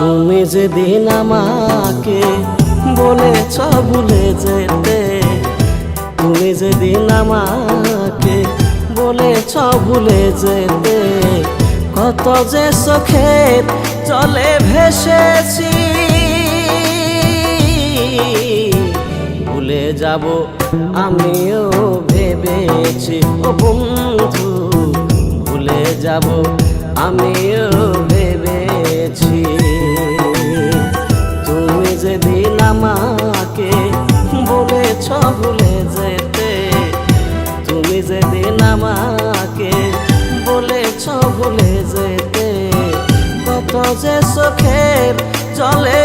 তুমি যেদিন আমাকে বলেছ ভুলে যেতে, তুমি যেদিন আমাকে বলেছ ভুলে যেতে, কত যে চোখের চলে ভেসেছি। ভুলে যাব আমিও ভেবেছি, ও বন্ধু, ভুলে যাব আমিও বলেছ ভুলে যেতে। কত যে চোখের জলে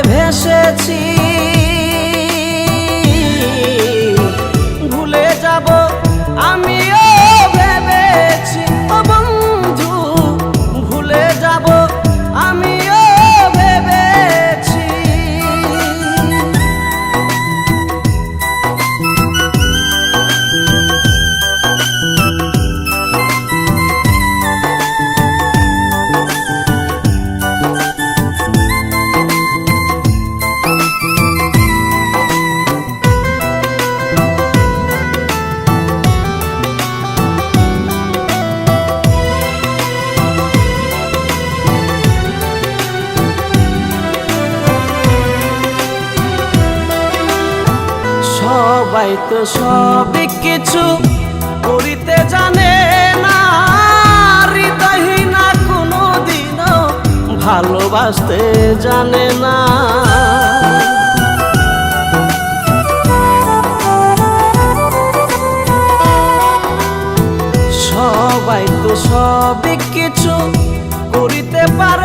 সবাই তো সবই কিছু করিতে জানে না। হৃদয়হীনা কোনো দিনও ভালোবাসতে জানে না। সবাই তো সবই কিছু করিতে পারে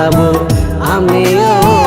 যাব আমিও